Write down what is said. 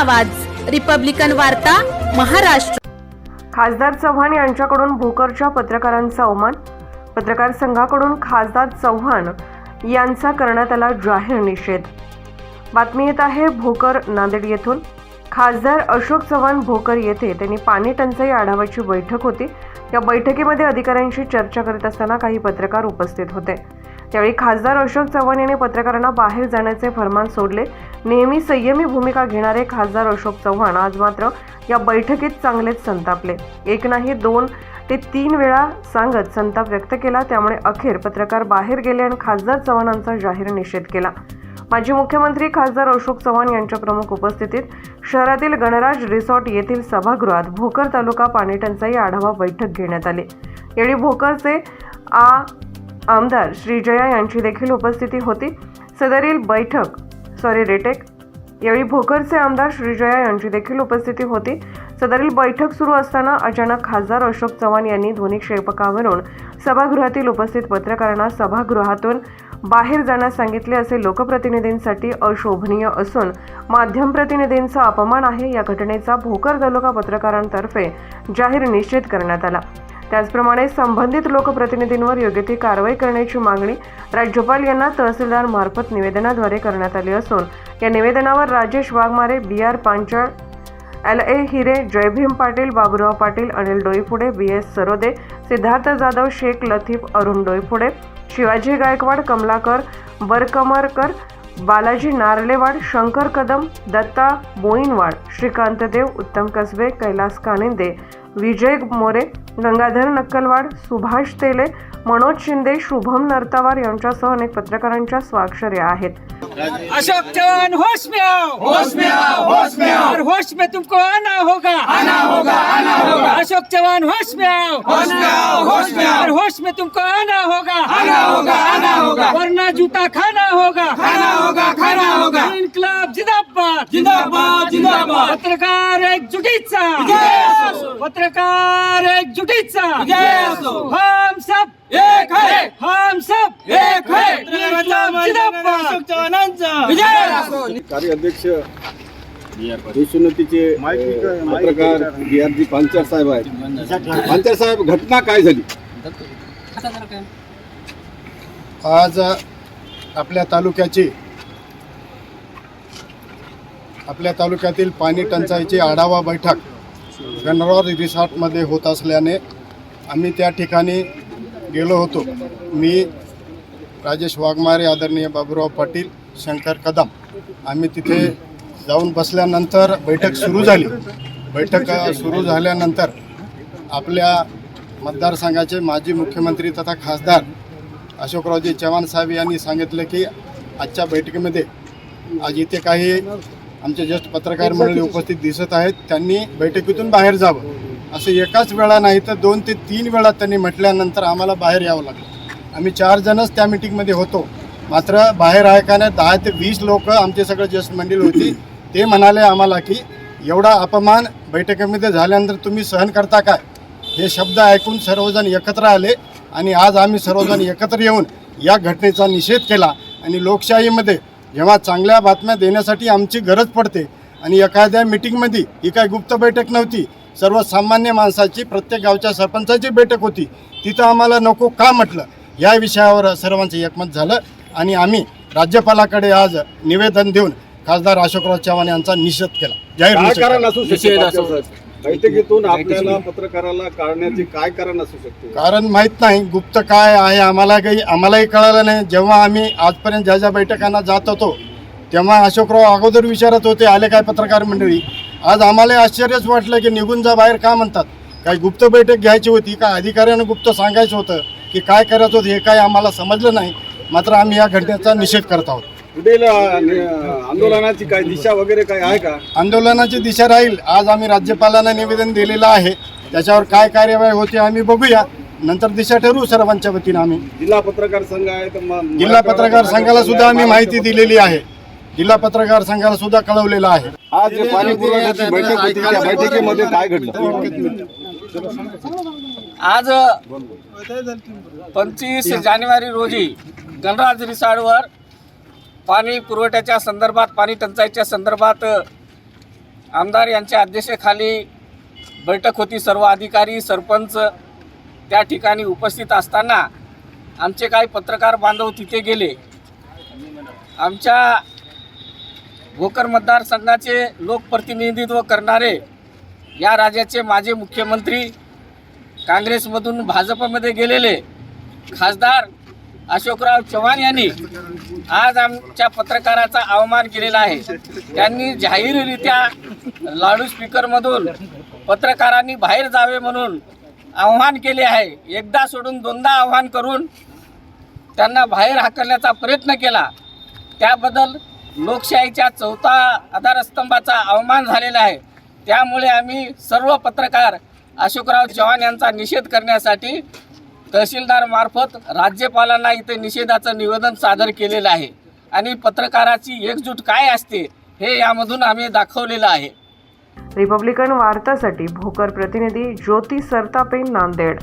आवाज. रिपब्लिकन वार्ता महाराष्ट्र. खासदार चव्हाण यांच्याकडून भोकरच्या पत्रकारांचा अवमान. पत्रकार संघाकडून खासदार चव्हाण यांचा करण्यात आला जाहीर निषेध. बातमी येत आहे भोकर नांदेड येथून. खासदार अशोक चव्हाण भोकर येथे. त्यांनी पाणी टंचाई आढावाची बैठक होती. या बैठकीमध्ये अधिकाऱ्यांशी चर्चा करीत असताना काही पत्रकार उपस्थित होते. त्यावेळी खासदार अशोक चव्हाण यांनी पत्रकारांना बाहेर जाण्याचे फरमान सोडले. नेहमी संयमी भूमिका घेणारे खासदार अशोक चव्हाण आज मात्र या बैठकीत चांगलेच संतापले. एक नाही दोन ते तीन वेळा सांगत संताप व्यक्त केला. त्यामुळे अखेर पत्रकार बाहेर गेले आणि खासदार चव्हाणांचा जाहीर निषेध केला. माजी मुख्यमंत्री खासदार अशोक चव्हाण यांच्या प्रमुख उपस्थितीत शहरातील गणराज रिसॉर्ट येथील सभागृहात भोकर तालुका पाणीटंचाई आढावा बैठक घेण्यात आली. यावेळी भोकरचे आ आमदार श्रीजया यांची देखील उपस्थिती होती. सदरील बैठक सॉरी रेटेक. यावेळी भोकरचे आमदार श्रीजया यांची देखील उपस्थिती होती. सदरील बैठक सुरू असताना अचानक खासदार अशोक चव्हाण यांनी ध्वनिक्षेपकावरून सभागृहातील उपस्थित पत्रकारांना सभागृहातून बाहेर जाण्यास सांगितले असे लोकप्रतिनिधींसाठी अशोभनीय असून माध्यम प्रतिनिधींचा अपमान आहे या घटनेचा भोकर तालुका पत्रकारांतर्फे जाहीर निषेध करण्यात आला. त्याचप्रमाणे संबंधित लोकप्रतिनिधींवर योग्य ती कारवाई करण्याची मागणी राज्यपाल यांना तहसीलदार मार्फत निवेदनाद्वारे करण्यात आली असून या निवेदनावर Rajesh Waghmare B R Panchal L A Hire Jaybhim Patil Baburao Patil Anil Doiphode B S Sarode Siddharth Jadhav Shaikh Latif Arun Doiphode Shivaji Gaikwad Kamalakar Barkamarkar Balaji Narlewad Shankar Kadam Datta Boinwad Shrikant Deo Uttam Kasbe Kailas कानिंदे विजय मोरे गंगाधर नक्कलवाड सुभाष तेले मनोज शिंदे शुभम नरतावार यांच्यासह अनेक पत्रकारांच्या स्वाक्षऱ्या आहेत. अशोक चौहान होश में आओ होश में आओ होश में आओ और होश में तुमको आना होगा. आना होगा आना होगा. अशोक चौहान होश में आओ होश में आओ होश में और आओ होश में तुमको आना होगा. आना होगा आना होगा. वरना जूता खाना होगा. खाना होगा खाना होगा. इन्कलाब जिंदाबाद. जिंदाबाद जिंदाबाद. पत्रकार एकजुटीचा. विजय असो. पत्रकार एकजुटीचा. विजय असो. हम सब. एक है. हम सब. एक है. कार्याध्यक्ष देशोन्नतीचे अ, पत्रकार बी आर जी पांचाळ साहेब आहेत. पांचाळ साहेब घटना काय झाली? आज आपल्या तालुक्याची आपल्या तालुक्यातील पाणी टंचाईची आढावा बैठक गणराज रिसॉर्टमध्ये होत असल्याने आम्ही त्या ठिकाणी गेलो होतो. मी राजेश वाघमारे आदरणीय बाबूराव पाटील शंकर कदम आम्ही तिथे जाऊन बसल्यानंतर बैठक सुरू झाली. बैठक सुरू झाल्यानंतर आपल्या मतदारसंघाचे माजी मुख्यमंत्री तथा खासदार अशोकरावजी चव्हाण साहेब यांनी सांगितलं की आजच्या बैठकीमध्ये आज इथे काही आमचे ज्येष्ठ पत्रकार मंडळी उपस्थित दिसत आहेत. त्यांनी बैठकीतून बाहेर जावं. असं एकाच वेळा नाही तर दोन ते तीन वेळा त्यांनी म्हटल्यानंतर आम्हाला बाहेर यावं लागलं. आम्ही चार जणच त्या मिटिंगमध्ये होतो. मात्र बाहेर ऐकाने दहा ते वीस लोक आमचे सगळे ज्येष्ठ मंडळी होती. ते म्हणाले आम्हाला की एवढा अपमान बैठकीमध्ये झाल्यानंतर तुम्ही सहन करता काय? हे शब्द ऐकून सर्वजण एकत्र आले आणि आज आम्ही सर्वजण एकत्र येऊन या घटनेचा निषेध केला आणि लोकशाहीमध्ये जेव्हा चांगल्या बातम्या देण्यासाठी आमची गरज पडते आणि एखाद्या मिटिंगमध्ये ही काय गुप्त बैठक नव्हती सर्वसामान्य माणसाची प्रत्येक गावच्या सरपंचाची बैठक होती तिथं आम्हाला नको का म्हटलं? या विषयावर सर्वांचं एकमत झालं आणि आम्ही राज्यपालाकडे आज निवेदन देऊन खासदार अशोकराव चव्हाण यांचा निषेध केला. जाहीर निषेध बैठकीतून आपल्याला पत्रकाराला काढण्याचे काय कारण असू शकते? कारण माहीत नाही गुप्त काय आहे आम्हाला काही आम्हालाही कळालं नाही. जेव्हा आम्ही आजपर्यंत ज्या ज्या बैठकांना जात होतो तेव्हा अशोकराव अगोदर विचारत होते आले काय पत्रकार मंडळी? आज आम्हाला आश्चर्यच वाटलं की निघून जा बाहेर का म्हणतात? काही गुप्त बैठक घ्यायची होती का अधिकाऱ्यानं गुप्त सांगायचं होतं की काय करायचं होतं हे काय आम्हाला समजलं नाही. मात्र आम्ही या घटनेचा निषेध करत आहोत. नि- आंदोलनाची काय दिशा वगैरे काय आहे का? आंदोलनाची दिशा राहील. आज आम्ही राज्यपालांना निवेदन दिलेलं आहे. त्याच्यावर काय कार्यवाही होते आम्ही बघूया. नंतर दिशा ठरवू सर्वांच्या वतीनं आम्ही. जिल्हा पत्रकार संघ आहे तर म- जिल्हा पत्रकार संघाला सुद्धा आम्ही माहिती दिलेली आहे. जिल्हा पत्रकार संघाला सुद्धा कळवलेलं आहे. आज जे पाणी पुरवठ्याची बैठक होती त्या बैठकीमध्ये काय घडलं? आज पंचवीस जानेवारी रोजी गणराज रिसॉर्टवर पाणी पुरवठ्याच्या संदर्भात पाणी टंचाईच्या संदर्भात आमदार यांच्या अध्यक्षतेखाली बैठक होती. सर्व अधिकारी सरपंच त्या ठिकाणी उपस्थित असताना आमचे काही पत्रकार बांधव तिथे गेले. आमच्या भोकर मतदारसंघाचे लोकप्रतिनिधित्व करणारे या राज्याचे माजी मुख्यमंत्री काँग्रेसमधून भाजपमध्ये गेलेले खासदार अशोकराव चव्हाण यांनी आज आमच्या पत्रकाराचा अवमान केलेला आहे. त्यांनी जाहीररित्या लाऊडस्पीकरमधून पत्रकारांनी बाहेर जावे म्हणून आव्हान केले आहे. एकदा सोडून दोनदा आव्हान करून त्यांना बाहेर हाकलण्याचा प्रयत्न केला. त्याबद्दल लोकशाहीच्या चौथा आधारस्तंभाचा अवमान झालेला आहे. त्यामुळे आम्ही सर्व पत्रकार अशोकराव चव्हाण यांचा निषेध करण्यासाठी तहसीलदार मार्फत राज्यपालांना इथे निषेधाचं निवेदन सादर केलेलं आहे. आणि पत्रकाराची एकजूट काय असते हे यामधून आम्ही दाखवलेलं आहे. रिपब्लिकन वार्तासाठी भोकर प्रतिनिधी ज्योती सरतापे नांदेड.